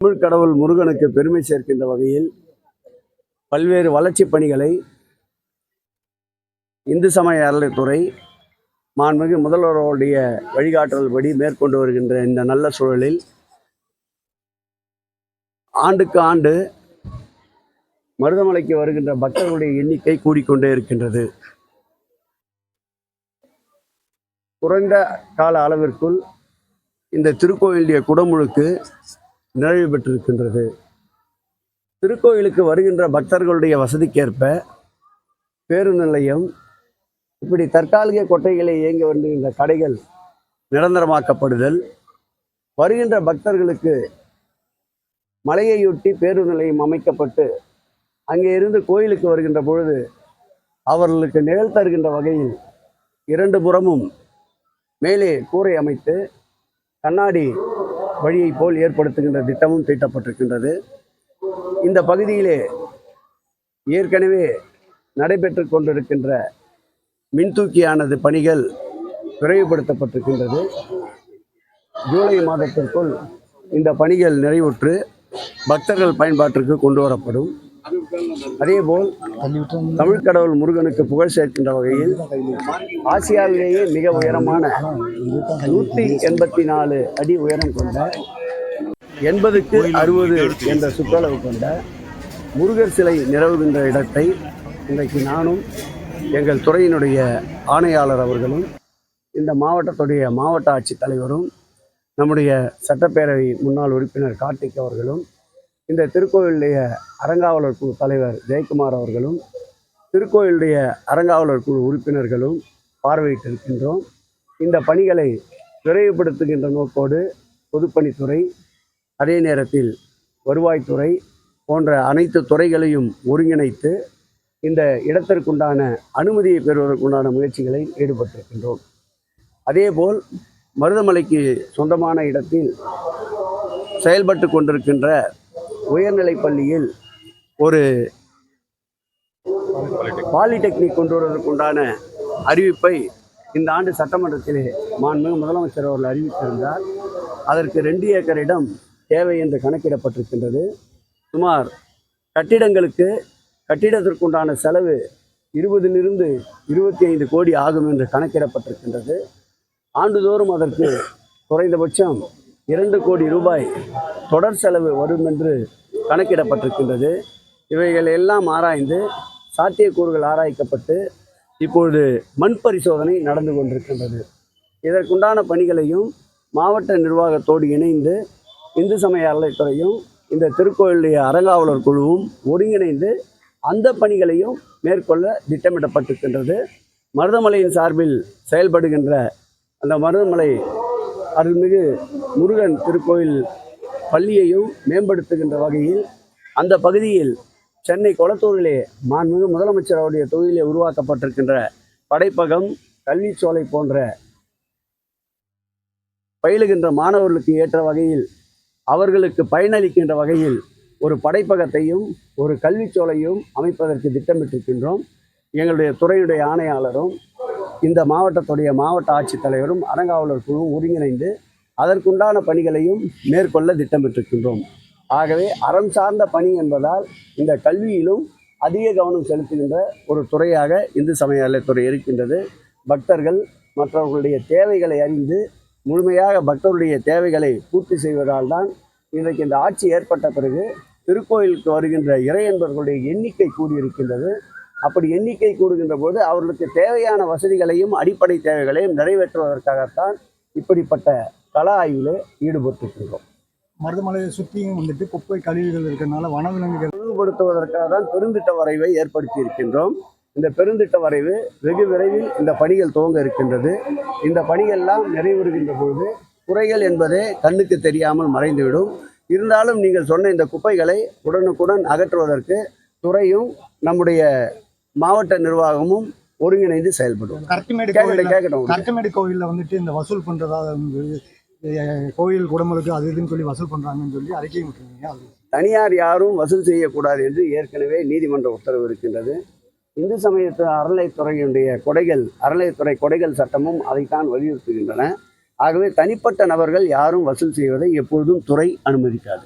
தமிழ் கடவுள் முருகனுக்கு பெருமை சேர்க்கின்ற வகையில் பல்வேறு வளர்ச்சி பணிகளை இந்து சமய அறநிலைத்துறை மாண்புமிகு முதல்வர்களுடைய வழிகாட்டுதல்படி மேற்கொண்டு வருகின்ற இந்த நல்ல சூழலில் ஆண்டுக்கு ஆண்டு மருதமலைக்கு வருகின்ற பக்தர்களுடைய எண்ணிக்கை கூடிக்கொண்டே இருக்கின்றது. குறைந்த கால அளவிற்குள் இந்த திருக்கோயிலுடைய குடமுழுக்கு நிறைவு பெற்றிருக்கின்றது திருக்கோயிலுக்கு வருகின்ற பக்தர்களுடைய வசதிக்கேற்ப பேருந்து நிலையம் இப்படி தற்காலிக கொட்டைகளை இயங்க வருகின்ற கடைகள் நிரந்தரமாக்கப்படுதல் வருகின்ற பக்தர்களுக்கு மலையையொட்டி பேருந்து நிலையம் அமைக்கப்பட்டு அங்கே இருந்து கோயிலுக்கு வருகின்ற பொழுது அவர்களுக்கு நிழல் தருகின்ற வகையில் இரண்டு புறமும் மேலே கூரை அமைத்து கண்ணாடி வழியை போல் ஏற்படுத்துகின்ற திட்டமும் தீட்டப்பட்டிருக்கின்றது. இந்த பகுதியிலே ஏற்கனவே நடைபெற்று கொண்டிருக்கின்ற மின்தூக்கியானது பணிகள் விரைவுபடுத்தப்பட்டிருக்கின்றது. ஜூலை மாதத்திற்குள் இந்த பணிகள் நிறைவுற்று பக்தர்கள் பயன்பாட்டிற்கு கொண்டு வரப்படும். அதேபோல் தமிழ் கடவுள் முருகனுக்கு புகழ் சேர்க்கின்ற வகையில் ஆசியாவிலேயே மிக உயரமான நூற்றி எண்பத்தி நாலு அடி உயரம் கொண்ட எண்பதுக்கு அறுபது என்ற சுற்றளவு கொண்ட முருகர் சிலை நிறவுகின்ற இடத்தை இன்றைக்கு நானும் எங்கள் துறையினுடைய ஆணையாளர் அவர்களும் இந்த மாவட்டத்துடைய மாவட்ட ஆட்சித்தலைவரும் நம்முடைய சட்டப்பேரவை முன்னாள் உறுப்பினர் கார்த்திக் அவர்களும் இந்த திருக்கோயிலுடைய அறங்காவலர் குழு தலைவர் ஜெயக்குமார் அவர்களும் திருக்கோயிலுடைய அறங்காவலர் குழு உறுப்பினர்களும் பார்வையிட்டிருக்கின்றோம். இந்த பணிகளை விரைவுபடுத்துகின்ற நோக்கோடு பொதுப்பணித்துறை அதே நேரத்தில் வருவாய்த்துறை போன்ற அனைத்து துறைகளையும் ஒருங்கிணைத்து இந்த இடத்திற்குண்டான அனுமதியை பெறுவதற்குண்டான முயற்சிகளை ஈடுபட்டிருக்கின்றோம். அதேபோல் மருதமலைக்கு சொந்தமான இடத்தில் செயல்பட்டு கொண்டிருக்கின்ற உயர்நிலைப் பள்ளியில் ஒரு பாலிடெக்னிக் கொண்டு வருவதற்குண்டான அறிவிப்பை இந்த ஆண்டு சட்டமன்றத்திலே மாண்புமிகு முதலமைச்சர் அவர்கள் அறிவித்திருந்தார். அதற்கு ரெண்டு ஏக்கர் இடம் தேவை என்று கணக்கிடப்பட்டிருக்கின்றது. சுமார் கட்டிடங்களுக்கு கட்டிடத்திற்குண்டான செலவு இருபதிலிருந்து இருபத்தி ஐந்து கோடி ஆகும் என்று கணக்கிடப்பட்டிருக்கின்றது. ஆண்டுதோறும் அதற்கு குறைந்தபட்சம் இரண்டு கோடி ரூபாய் தொடர் செலவு வரும் என்று கணக்கிடப்பட்டிருக்கின்றது. இவைகள் எல்லாம் ஆராய்ந்து சாத்தியக்கூறுகள் ஆராய்க்கப்பட்டு இப்பொழுது மண் பரிசோதனை நடந்து கொண்டிருக்கின்றது. இதற்குண்டான பணிகளையும் மாவட்ட நிர்வாகத்தோடு இணைந்து இந்து சமய அறநிலைத்துறையும் இந்த திருக்கோயிலுடைய அறங்காவலர் குழுவும் ஒருங்கிணைந்து அந்த பணிகளையும் மேற்கொள்ள திட்டமிடப்பட்டிருக்கின்றது. மருதமலையின் சார்பில் செயல்படுகின்ற அந்த மருதமலை அருள்மிகு முருகன் திருக்கோயில் பள்ளியையும் மேம்படுத்துகின்ற வகையில் அந்த பகுதியில் சென்னை கொளத்தூரிலே மாண்புமிகு முதலமைச்சர் அவருடைய தொகுதியிலே உருவாக்கப்பட்டிருக்கின்ற படைப்பகம் கல்விச்சோலை போன்ற பயிலுகின்ற மாணவர்களுக்கு ஏற்ற வகையில் அவர்களுக்கு பயனளிக்கின்ற வகையில் ஒரு படைப்பகத்தையும் ஒரு கல்விச்சோலையும் அமைப்பதற்கு திட்டமிட்டிருக்கின்றோம். எங்களுடைய துறையுடைய ஆணையாளரும் இந்த மாவட்டத்துடைய மாவட்ட ஆட்சித்தலைவரும் அறங்காவலர் குழுவும் ஒருங்கிணைந்து அதற்குண்டான பணிகளையும் மேற்கொள்ள திட்டமிட்டிருக்கின்றோம். ஆகவே அறம் சார்ந்த பணி என்பதால் இந்த கல்வியிலும் அதிக கவனம் செலுத்துகின்ற ஒரு துறையாக இந்து சமய இருக்கின்றது. பக்தர்கள் மற்றவர்களுடைய தேவைகளை அறிந்து முழுமையாக பக்தருடைய தேவைகளை பூர்த்தி செய்வதால் தான் இன்றைக்கு இந்த ஆட்சி ஏற்பட்ட பிறகு திருக்கோயிலுக்கு வருகின்ற இறையன்பர்களுடைய எண்ணிக்கை கூடியிருக்கின்றது. அப்படி எண்ணிக்கை கூடுகின்ற போது அவர்களுக்கு தேவையான வசதிகளையும் அடிப்படை தேவைகளையும் நிறைவேற்றுவதற்காகத்தான் இப்படிப்பட்ட கள ஆய்வில் ஈடுபட்டிருக்கின்றோம் மருதமலையை சுற்றியும் வந்துட்டு குப்பை கழிவுகள் இருக்கிறதுனால வனவிலங்குகள் ஒழுங்குபடுத்துவதற்காக தான் பெருந்திட்ட வரைவை ஏற்படுத்தி இருக்கின்றோம் இந்த பெருந்திட்ட வரைவு வெகு விரைவில் இந்த பணிகள் துவங்க இருக்கின்றது. இந்த பணிகள்லாம் நிறைவுறுகின்ற பொழுது குறைகள் என்பதே கண்ணுக்கு தெரியாமல் மறைந்துவிடும். இருந்தாலும் நீங்கள் சொன்ன இந்த குப்பைகளை உடனுக்குடன் அகற்றுவதற்கு துறையும் நம்முடைய மாவட்ட நிர்வாகமும் ஒருங்கிணைந்து செயல்படும் கரட்டுமேடு கோயில் கேட்கட்டும் கரட்டுமேடு கோயிலில் வந்துட்டு இந்த வசூல் பண்ணுறதா கோயில் குடமுழுக்கு அது இதுன்னு சொல்லி வசூல் பண்ணுறாங்கன்னு சொல்லி அறிக்கை விட்டுருந்தீங்க அது தனியார் யாரும் வசூல் செய்யக்கூடாது என்று ஏற்கனவே நீதிமன்ற உத்தரவு இருக்கின்றது. இந்து சமயத்து அறநிலைத்துறையினுடைய கொடைகள் அறநிலைத்துறை கொடைகள் சட்டமும் அதைத்தான் வலியுறுத்துகின்றன. ஆகவே தனிப்பட்ட நபர்கள் யாரும் வசூல் செய்வதை எப்பொழுதும் துறை அனுமதிக்காது.